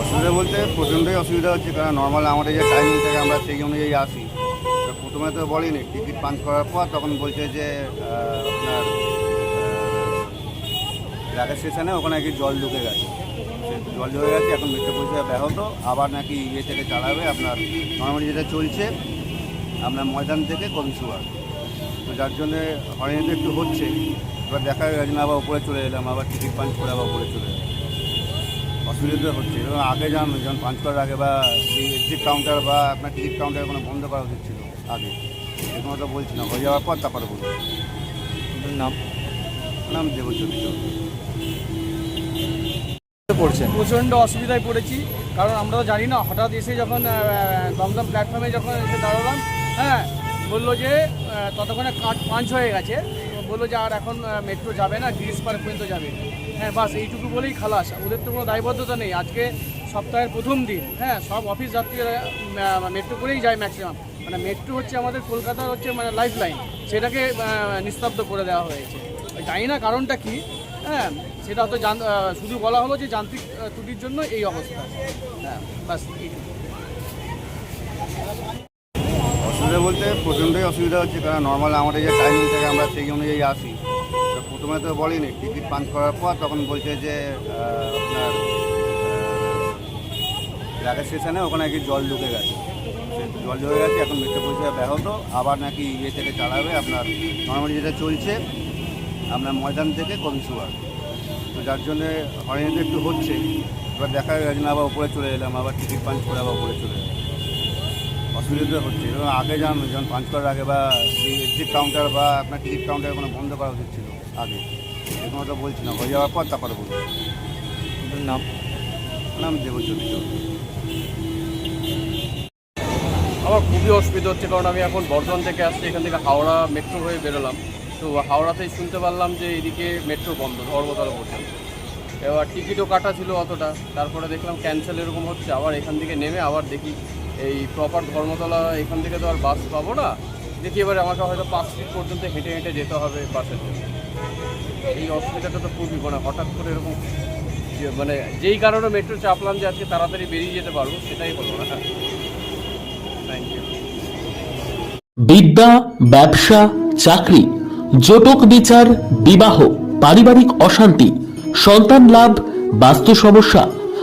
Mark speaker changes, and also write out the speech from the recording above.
Speaker 1: অসুবিধা বলতে প্রচণ্ডই অসুবিধা হচ্ছে, কারণ নর্মাল আমাদের যে টাইমিং থাকে, আমরা সেই অনুযায়ী আসি। প্রথমে তো বলিনি টিকিট পাঞ্চ করার পর তখন বলছে যে আপনার রাগের স্টেশনে ওখানে নাকি জল ঢুকে গেছে। জল ঢুকে গেছে, এখন মেট্রো পরিষেবা ব্যাহত, আবার নাকি ইয়ে থেকে চালাবে আপনার নর্মালি যেটা চলছে, আপনার ময়দান থেকে কবি সুয়ার তো যার জন্যে হয়রানিটা একটু হচ্ছে। এবার দেখা গেছে না আবার উপরে চলে এলাম আবার টিকিট পাঞ্চ করে আবার উপরে চলে এলাম। অসুবিধা হচ্ছে। এবং আগে যান যখন পাঞ্চ করার আগে বা এক্সিট কাউন্টার বা আপনার টিকিট কাউন্টার কোনো বন্ধ করা উচিত ছিল আগে এরকম তো বলছি না হয়ে যাওয়ার পর তারপরে বলছি।
Speaker 2: নাম?
Speaker 1: নাম দেবজ্যোতি চৌধুরী।
Speaker 2: পড়ছেন
Speaker 3: প্রচণ্ড অসুবিধায় পড়েছি। কারণ আমরা তো জানি না হঠাৎ এসে যখন দমদম প্ল্যাটফর্মে যখন এসে দাঁড়ালাম হ্যাঁ বলল যে ততক্ষণে কাঠ পাঞ্চ হয়ে গেছে। বলল যে, আর এখন মেট্রো যাবে না, গ্রিস পার্ক পর্যন্ত যাবে। হ্যাঁ বাস, এইটুকু বলেই খালাস। ওদের তো কোনো দায়বদ্ধতা নেই। আজকে সপ্তাহের প্রথম দিন। হ্যাঁ সব অফিস যাত্রীরা মেট্রো করেই যায় ম্যাক্সিমাম মানে মেট্রো হচ্ছে আমাদের কলকাতার হচ্ছে মানে লাইফ লাইন সেটাকে নিস্তব্ধ করে দেওয়া হয়েছে। জানি না কারণটা কি। হ্যাঁ সেটা হয়তো শুধু বলা হলো যে, যান্ত্রিক ত্রুটির জন্য এই অবস্থা। হ্যাঁ বাস
Speaker 1: অসুবিধা বলতে প্রচণ্ডই অসুবিধা হচ্ছে, কারণ নর্মাল আমাদের যে টাইমিং থাকে আমরা সেই অনুযায়ী আসি। তো প্রথমে তো বলিনি টিকিট পাঞ্চ করার পর তখন বলছে যে আপনার রাগের স্টেশনে ওখানে নাকি জল ঢুকে গেছে। জল ঢুকে গেছে, এখন মেট্রো পরিষেবা ব্যাহত, আবার নাকি ইয়ে থেকে চালাবে, আপনার নর্মালি যেটা চলছে, আপনার ময়দান থেকে কবি সুয়ার তো যার জন্যে হয়রানিটা একটু হচ্ছে, এবার দেখা গেছে না আবার উপরে চলে এলাম, আবার টিকিট পাঞ্চ করে আবার উপরে চলে এলাম। অসুবিধা হচ্ছে। এবং আগে যান যেমন পাঞ্চ করার আগে বা এক্সিট কাউন্টার বা আপনার টিকিট কাউন্টার কোনো বন্ধ করা উচিত ছিল আগে। এরকম তো বলছি না হয়ে যাওয়ার পর তারপরে বলছি।
Speaker 2: নাম?
Speaker 1: নাম চৌধুরী।
Speaker 4: আমার খুবই অসুবিধা হচ্ছে কারণ আমি এখন বর্ধমান থেকে আসছি এখান থেকে হাওড়া মেট্রো হয়ে বেরোলাম। তো হাওড়াতেই শুনতে পারলাম যে এদিকে মেট্রো বন্ধ ধর্মতলা পর্যন্ত। এবার টিকিটও কাটা ছিল অতটা তারপরে দেখলাম ক্যান্সেল এরকম হচ্ছে আবার এখান থেকে নেমে আবার দেখি এই প্রপার ধর্মতলা এখান থেকে তো আর বাস পাবো না। দেখি এবারে আমাকে হয়তো পাঁচ ফিট পর্যন্ত হেঁটে হেঁটে যেতে হবে বাসের জন্য। এই অসুবিধাটা তো খুবই মানে হঠাৎ করে এরকম মানে যেই কারণে মেট্রো চাপলাম যে আজকে তাড়াতাড়ি বেরিয়ে যেতে পারব, সেটাই হলো না। থ্যাংক ইউ
Speaker 5: বিদ্যা, ব্যবসা, চাকরি, জটক বিচার, বিবাহ, পারিবারিক অশান্তি, সন্তান লাভ, বাস্তু সমস্যা